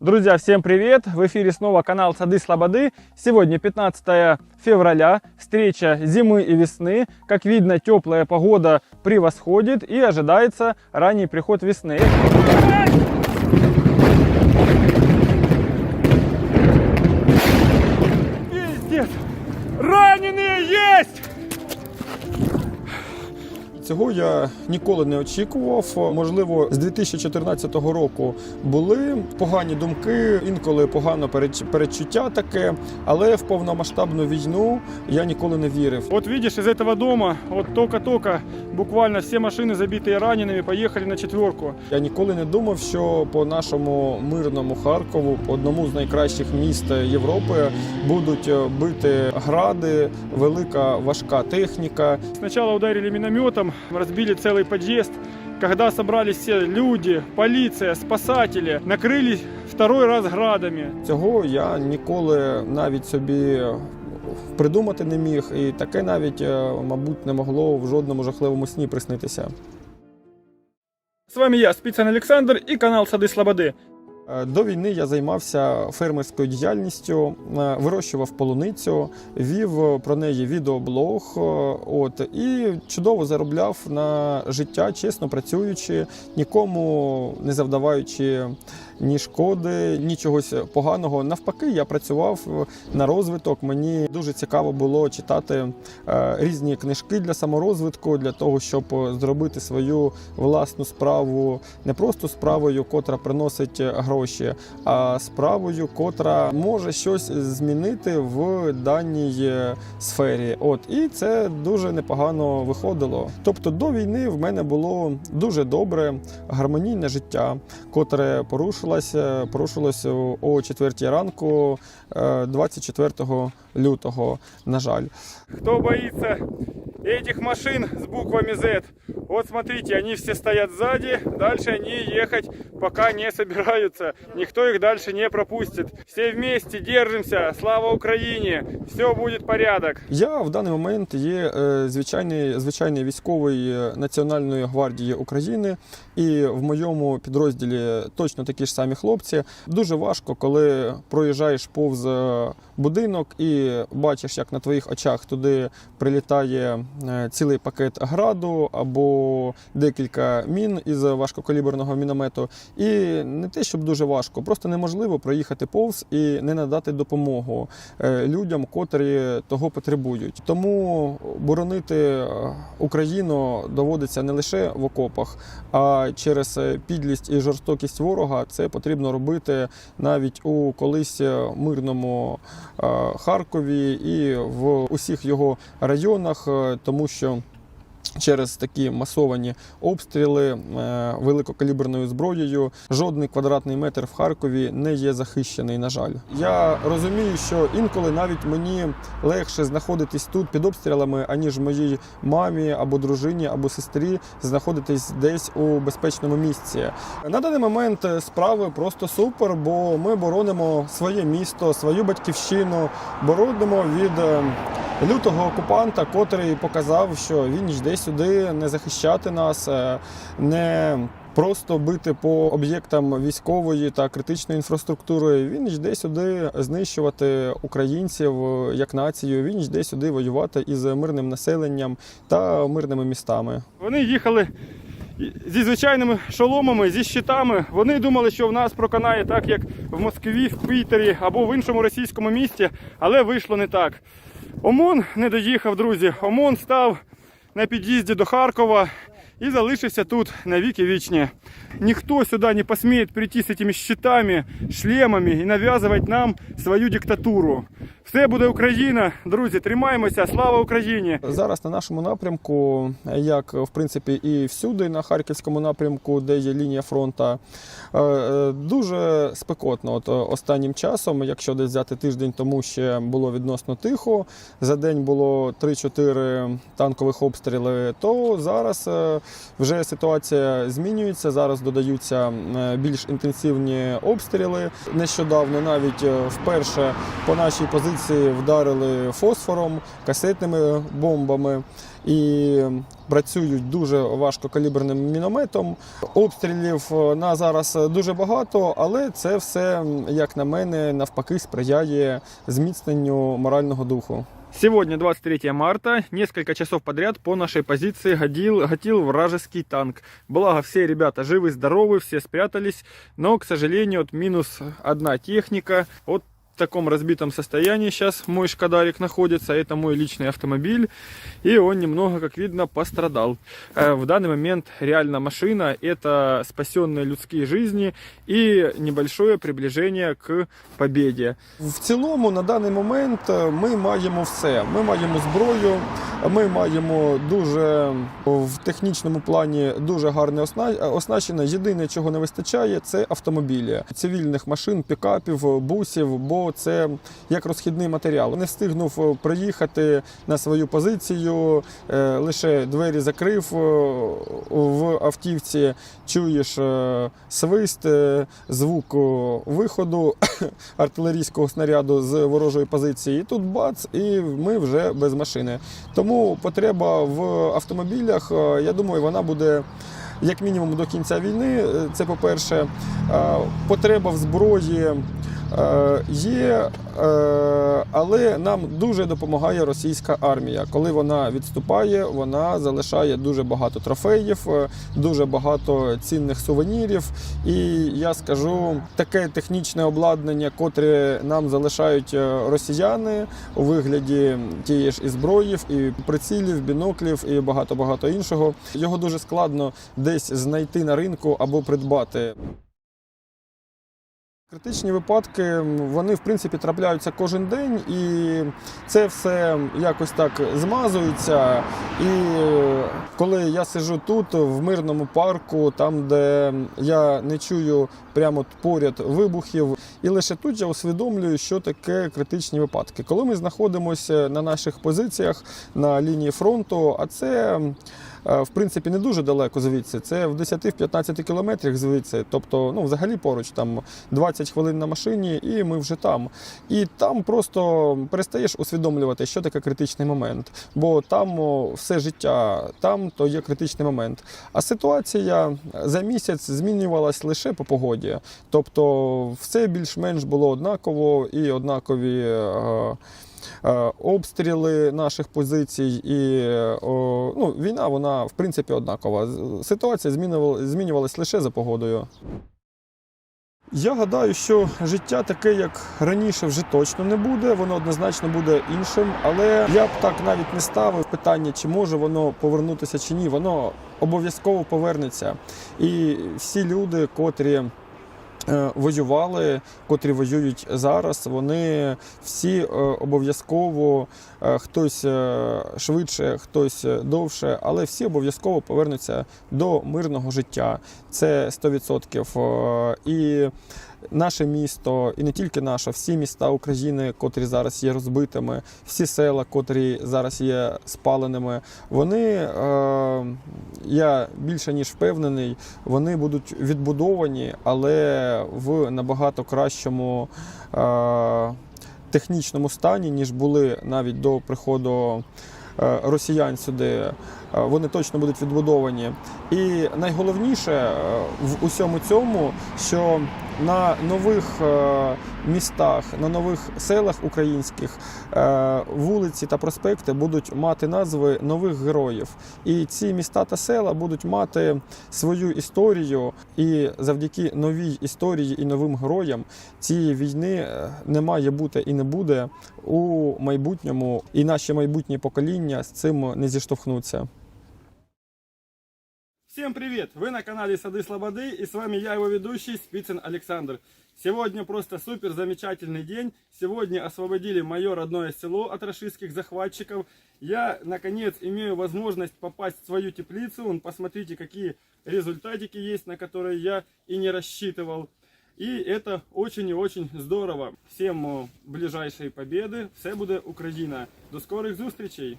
Друзья, всем привет! В эфире снова канал Сады Слободы. Сегодня 15 февраля, встреча зимы и весны. Как видно, теплая погода превосходит и ожидается ранний приход весны. Пиздец! Раненые есть! Цього я ніколи не очікував. Можливо, з 2014 року були погані думки, інколи погано передч- передчуття таке, але в повномасштабну війну я ніколи не вірив. Вот видишь, из этого дома, вот только-только, буквально все машины, забитые ранеными, поехали на четверку. Я ніколи не думав, що по нашому мирному Харкову, по одному з найкращих міст Європи, будуть е, бити гради, велика важка техніка. Сначала ударили минометом, разбили целый подъезд. Когда собрались все люди, полиция, спасатели, накрыли второй раз градами. Цього я ніколи навіть собі придумати не міг, і таке навіть, е, мабуть, не могло в жодному жахливому сні приснитися. С вами я, Спицын Александр и канал Сады Слободы. Е, До війни я займався фермерською діяльністю, е, вирощував полуницю, вів про неї відеоблог. е, От і чудово заробляв на життя, чесно працюючи, нікому не завдаваючи ні шкоди, ні чогось поганого. Навпаки, я працював на розвиток. Мені дуже цікаво було читати е, різні книжки для саморозвитку, для того, щоб зробити свою власну справу не просто справою, котра приносить гроші, а справою, котра може щось змінити в даній е, сфері. От і це дуже непогано виходило. Тобто до війни в мене було дуже добре гармонійне життя, котре порушилося, порушилася о 4 ранку, е, 24 лютого. На жаль, хто боїться цих машин з буквами Z? Вот смотрите, они все стоят сзади, дальше они ехать пока не собираются. Никто их дальше не пропустит. Все вместе держимся, слава Украине, все будет порядок. Я в даний момент є е, звичайний, звичайний військовий е, Національної гвардії України, і в моєму підрозділі точно такі ж самі хлопці. Дуже важко, коли проїжджаєш повз е, будинок і бачиш, як на твоїх очах туди прилітає цілий пакет граду або декілька мін із важкокаліберного міномету. І не те, щоб дуже важко, просто неможливо проїхати повз і не надати допомогу е, людям, котрі того потребують. Тому боронити е, Україну доводиться не лише в окопах, а через е, підлість і жорстокість ворога це потрібно робити навіть у колись мирному Харкові і в усіх його районах, тому що. Через такі масовані обстріли е, великокаліберною зброєю жодний квадратний метр в Харкові не є захищений. На жаль, я розумію, що інколи навіть мені легше знаходитись тут під обстрілами, аніж моїй мамі або дружині, або сестрі знаходитись десь у безпечному місці. На даний момент е, справи просто супер, бо ми боронимо своє місто, свою батьківщину, боронимо від е, лютого окупанта, котрий показав, що він йде сюди не захищати нас, е, не просто бити по об'єктам військової та критичної інфраструктури. Він йде сюди знищувати українців е, як націю. Він йде сюди воювати із мирним населенням та мирними містами. Вони їхали зі звичайними шоломами, зі щитами. Вони думали, що в нас проканає так, як в Москві, в Пітері або в іншому російському місті, але вийшло не так. ОМОН не доїхав, друзі. ОМОН став на під'їзді до Харкова і залишився тут на віки вічні. Ніхто сюди не посміє прийти з цими щитами, шлемами і нав'язувати нам свою диктатуру. Все буде Україна, друзі, тримаємося, слава Україні! Зараз на нашому напрямку, як в принципі і всюди на харківському напрямку, де є лінія фронту, е, е, дуже спекотно. От останнім часом, якщо десь взяти тиждень тому, ще було відносно тихо. За день було 3-4 танкових обстріли. То зараз е, Вже ситуація змінюється. Зараз додаються е, більш інтенсивні обстріли. Нещодавно навіть е, вперше по нашій позиції вдарили фосфором, касетними бомбами і працюють дуже важкокаліберним мінометом. Обстрілів е, на зараз дуже багато, але це все, як на мене, навпаки сприяє зміцненню морального духу. Сегодня 23 марта, несколько часов подряд по нашей позиции годил, гатил вражеский танк. Благо все ребята живы, здоровы, все спрятались, но, к сожалению, вот минус одна техника. Вот в таком разбитом состоянии сейчас мой Шкадарик находится, это мой личный автомобиль, и он немного, как видно, пострадал. Э, В данный момент реально машина – это спасенные людские жизни и небольшое приближение к победе. В цілому, на даний момент е, ми маємо все. Ми маємо зброю, ми маємо дуже в технічному плані дуже гарне осна- оснащення. Єдине, чого не вистачає, це автомобілі цивільних машин, пікапів, бусів, бо це як розхідний матеріал. Не встигнув е, приїхати на свою позицію, е, лише двері закрив е, в автівці, чуєш свист, звук виходу артилерійського снаряду з ворожої позиції. І тут бац, і ми вже без машини. Тому потреба в автомобілях, я думаю, вона буде. Як мінімум до кінця війни, це по-перше, Е, потреба в зброї є, е, але нам дуже допомагає російська армія. Коли вона відступає, вона залишає дуже багато трофеїв, е, дуже багато цінних сувенірів. І я скажу, таке технічне обладнання, котре нам залишають е, росіяни у вигляді тієї ж і зброїв, і прицілів, біноклів і багато багато іншого. Його дуже складно десь знайти на ринку або придбати. Критичні випадки вони в принципі трапляються кожен день, і це все якось так змазується. І е, коли я сиджу тут, в мирному парку, там де я не чую прямо поряд вибухів, і лише тут я усвідомлюю, що таке критичні випадки. Коли ми знаходимося на наших позиціях на лінії фронту, а це в принципі не дуже далеко звідси. Це в 10-15 кілометрах звідси. Тобто, ну взагалі поруч там 20 хвилин на машині, і ми вже там. І там просто перестаєш усвідомлювати, що таке критичний момент. Бо там все життя, там то є критичний момент. А ситуація за місяць змінювалась лише по погоді. Тобто, все більш-менш було однаково і однакові. е, е, Обстріли наших позицій і ну, війна, вона в принципі однакова. Ситуація змінювала- змінювалась лише за погодою. Я гадаю, що життя таке, як раніше, вже точно не буде. Воно однозначно буде іншим. Але я б так навіть не ставив питання, чи може воно повернутися чи ні. Воно обов'язково повернеться. І всі люди, котрі. Е, Воювали, котрі воюють зараз. Вони всі е, обов'язково е, хтось швидше, хтось довше, але всі обов'язково повернуться до мирного життя. Це 100%. Е, І наше місто, і не тільки наше, всі міста України, котрі зараз є розбитими, всі села, котрі зараз є спаленими, вони, е, я більше ніж впевнений, вони будуть відбудовані, але в набагато кращому. Е, Технічному стані, ніж були навіть до приходу е, росіян сюди, Е, вони точно будуть відбудовані. І найголовніше е, в усьому цьому, що на нових е, містах, на нових селах українських е, вулиці та проспекти будуть мати назви нових героїв. І ці міста та села будуть мати свою історію, і завдяки новій історії і новим героям цієї війни е, не має бути і не буде у майбутньому, і наші майбутні покоління з цим не зіштовхнуться. Всем привет! Вы на канале Сады Слободы и с вами я, его ведущий Спицын Александр. Сегодня просто супер замечательный день. Сегодня освободили мое родное село от рашистских захватчиков. Я, наконец, имею возможность попасть в свою теплицу. Вон, посмотрите, какие результатики есть, на которые я и не рассчитывал. И это очень и очень здорово. Всем о, ближайшей победы. Все буде Україна. До скорих зустрічей!